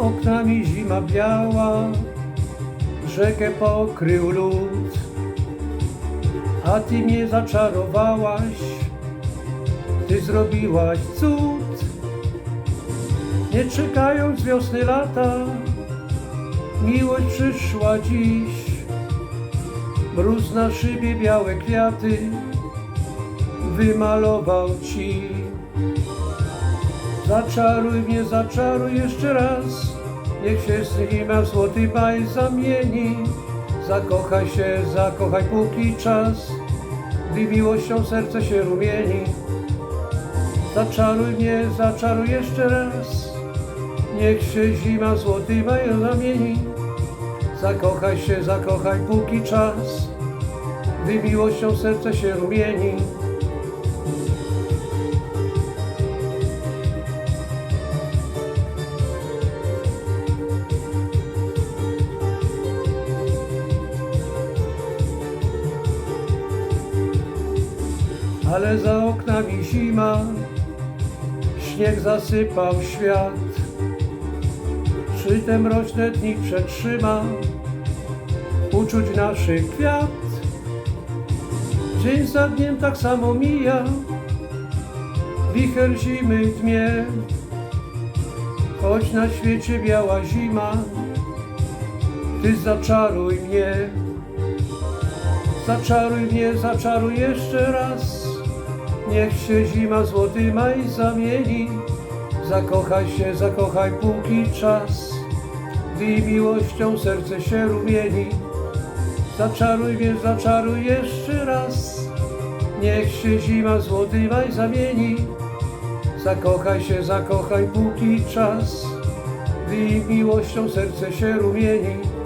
oknami zima biała, rzekę pokrył lód, a ty mnie zaczarowałaś, ty zrobiłaś cud. Nie czekając wiosny lata, miłość przyszła dziś. Mróz na szybie białe kwiaty wymalował ci. Zaczaruj mnie, zaczaruj jeszcze raz, niech się zima w złoty baj zamieni. Zakochaj się, zakochaj póki czas, gdy miłością serce się rumieni. Zaczaruj mnie, zaczaruj jeszcze raz, niech się zima złoty baj zamieni. Zakochaj się, zakochaj póki czas, gdy miłością serce się rumieni. Ale za oknami zima, śnieg zasypał świat. Czy te mroczne dni przetrzyma uczuć naszych kwiat? Dzień za dniem tak samo mija, wicher zimy dmie, choć na świecie biała zima, ty zaczaruj mnie. Zaczaruj mnie, zaczaruj jeszcze raz. Niech się zima złoty maj zamieni. Zakochaj się, zakochaj póki czas. Gdy miłością serce się rumieni. Zaczaruj mnie, zaczaruj jeszcze raz. Niech się zima złoty maj zamieni. Zakochaj się, zakochaj póki czas. Gdy miłością serce się rumieni.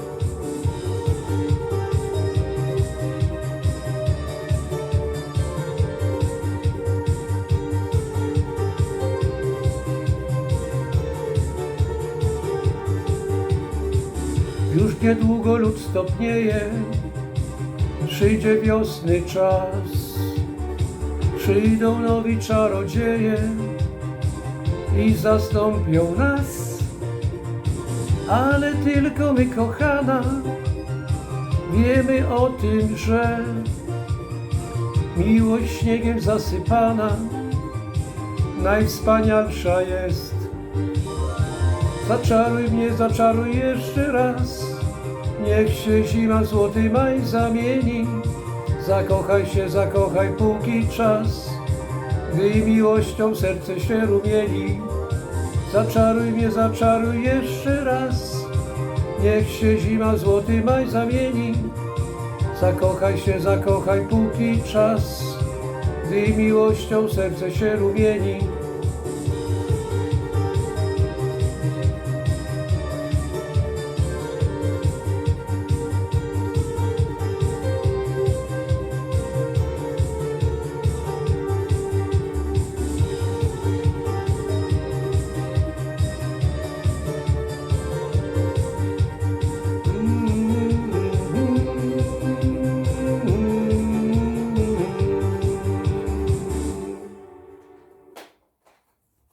Już niedługo lud stopnieje, przyjdzie wiosny czas. Przyjdą nowi czarodzieje i zastąpią nas. Ale tylko my, kochana, wiemy o tym, że miłość śniegiem zasypana najwspanialsza jest. Zaczaruj mnie, zaczaruj jeszcze raz. Niech się zima złoty maj zamieni. Zakochaj się, zakochaj póki czas. Gdy miłością serce się rumieni. Zaczaruj mnie, zaczaruj jeszcze raz. Niech się zima złoty maj zamieni. Zakochaj się, zakochaj póki czas. Gdy miłością serce się rumieni.